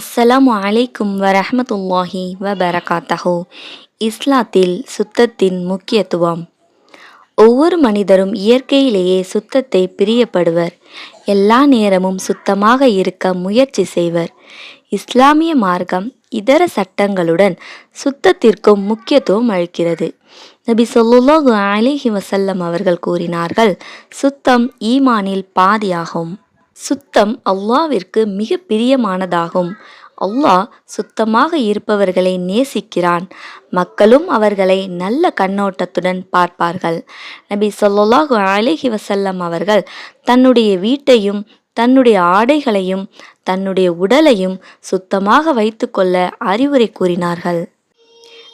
அஸ்ஸலாம் அலைக்கும் வரஹ்மத்துல்லாஹி வபரகாத்தஹு. இஸ்லாத்தில் சுத்தத்தின் முக்கியத்துவம். ஒவ்வொரு மனிதரும் இயற்கையிலேயே சுத்தத்தை பிரியப்படுவர். எல்லா நேரமும் சுத்தமாக இருக்க முயற்சி செய்வர். இஸ்லாமிய மார்க்கம் இதர சட்டங்களுடன் சுத்தத்திற்கும் முக்கியத்துவம் அளிக்கிறது. நபி சொல்லுல்லாஹு அலிஹி வசல்லம் அவர்கள் கூறினார்கள் சுத்தம் ஈமானில் பாதியாகும். சுத்தம் அல்லாவிற்கு மிக பிரியமானதாகும். அல்லாஹ் சுத்தமாக இருப்பவர்களை நேசிக்கிறான். மக்களும் அவர்களை நல்ல கண்ணோட்டத்துடன் பார்ப்பார்கள். நபி சொல்லாஹு அலைஹி வசல்லம் அவர்கள் தன்னுடைய வீட்டையும் தன்னுடைய ஆடைகளையும் தன்னுடைய உடலையும் சுத்தமாக வைத்துக்கொள்ள அறிவுரை கூறினார்கள்.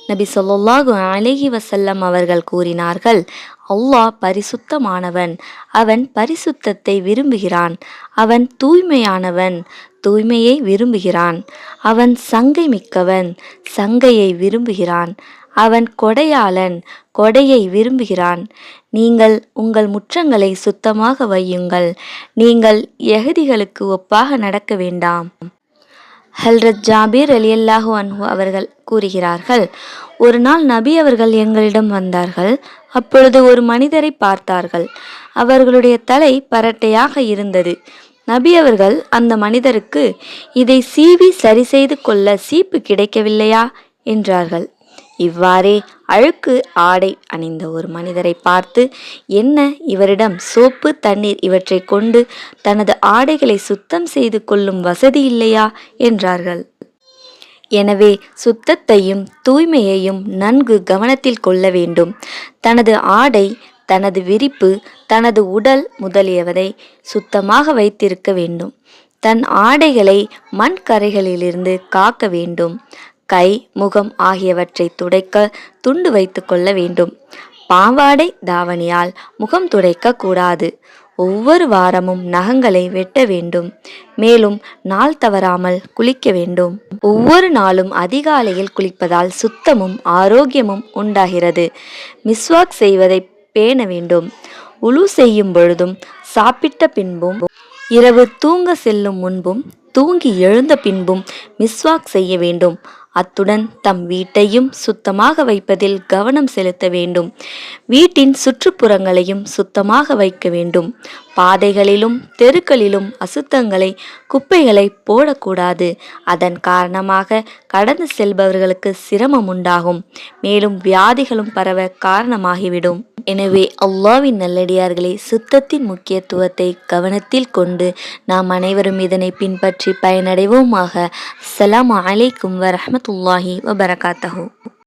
நபி ஸல்லல்லாஹு அலைஹி வசல்லம் அவர்கள் கூறினார்கள் அல்லாஹ் பரிசுத்தமானவன். அவன் பரிசுத்தத்தை விரும்புகிறான். அவன் தூய்மையானவன். தூய்மையை விரும்புகிறான். அவன் சங்கை மிக்கவன். சங்கையை விரும்புகிறான். அவன் கொடையாளன். கொடையை விரும்புகிறான். நீங்கள் உங்கள் முற்றங்களை சுத்தமாக வையுங்கள். நீங்கள் எகதிகளுக்கு ஒப்பாக நடக்க வேண்டாம். ஹல்ரத் ஜாபீர் அலியல்லாஹு அன்ஹு அவர்கள் கூறுகிறார்கள் ஒரு நாள் நபி அவர்கள் எங்களிடம் வந்தார்கள் அப்பொழுது ஒரு மனிதரை பார்த்தார்கள். அவர்களுடைய தலை பரட்டையாக இருந்தது. நபி அவர்கள் அந்த மனிதருக்கு இதை சீவி சரி செய்து கொள்ள சீப்பு கிடைக்கவில்லையா? என்றார்கள். இவ்வாறே அழுக்கு ஆடை அணிந்த ஒரு மனிதரை பார்த்து என்ன இவரிடம் சோப்பு தண்ணீர் இவற்றை கொண்டு தனது ஆடைகளை சுத்தம் செய்து கொள்ளும் வசதி இல்லையா? என்றார்கள். எனவே சுத்தத்தையும் தூய்மையையும் நன்கு கவனத்தில் கொள்ள வேண்டும். தனது ஆடை தனது விரிப்பு தனது உடல் முதலியவதை சுத்தமாக வைத்திருக்க வேண்டும். தன் ஆடைகளை மண் கரைகளிலிருந்து காக்க வேண்டும். கை முகம் ஆகியவற்றை துடைக்க துண்டு வைத்து கொள்ள வேண்டும். பாவாடை தாவணியால் முகம் துடைக்க கூடாது. ஒவ்வொரு வாரமும் நகங்களை வெட்ட வேண்டும். மேலும் நாள் தவறாமல் குளிக்க வேண்டும். ஒவ்வொரு நாளும் அதிகாலையில் குளிப்பதால் சுத்தமும் ஆரோக்கியமும் உண்டாகிறது. மிஸ்வாக் செய்வதை பேண வேண்டும். உழு செய்யும் பொழுதும் சாப்பிட்ட பின்பும் இரவு தூங்க செல்லும் முன்பும் தூங்கி எழுந்த பின்பும் மிஸ்வாக் செய்ய வேண்டும். அத்துடன் தம் வீட்டையும் சுத்தமாக வைப்பதில் கவனம் செலுத்த வேண்டும். வீட்டின் சுற்றுப்புறங்களையும் சுத்தமாக வைக்க வேண்டும். பாதைகளிலும் தெருக்களிலும் அசுத்தங்களை குப்பைகளை போடக்கூடாது. அதன் காரணமாக கடந்து செல்பவர்களுக்கு சிரமம் உண்டாகும். மேலும் வியாதிகளும் பரவ காரணமாகிவிடும். எனவே அல்லாவின் நல்லடியார்களே சுத்தத்தின் முக்கியத்துவத்தை கவனத்தில் கொண்டு நாம் அனைவரும் இதனை பின்பற்றி பயனடைவோமாக. அஸ்ஸலாமு அலைக்கும் வரஹ்மத்துல்லாஹி வபரகாத்தஹு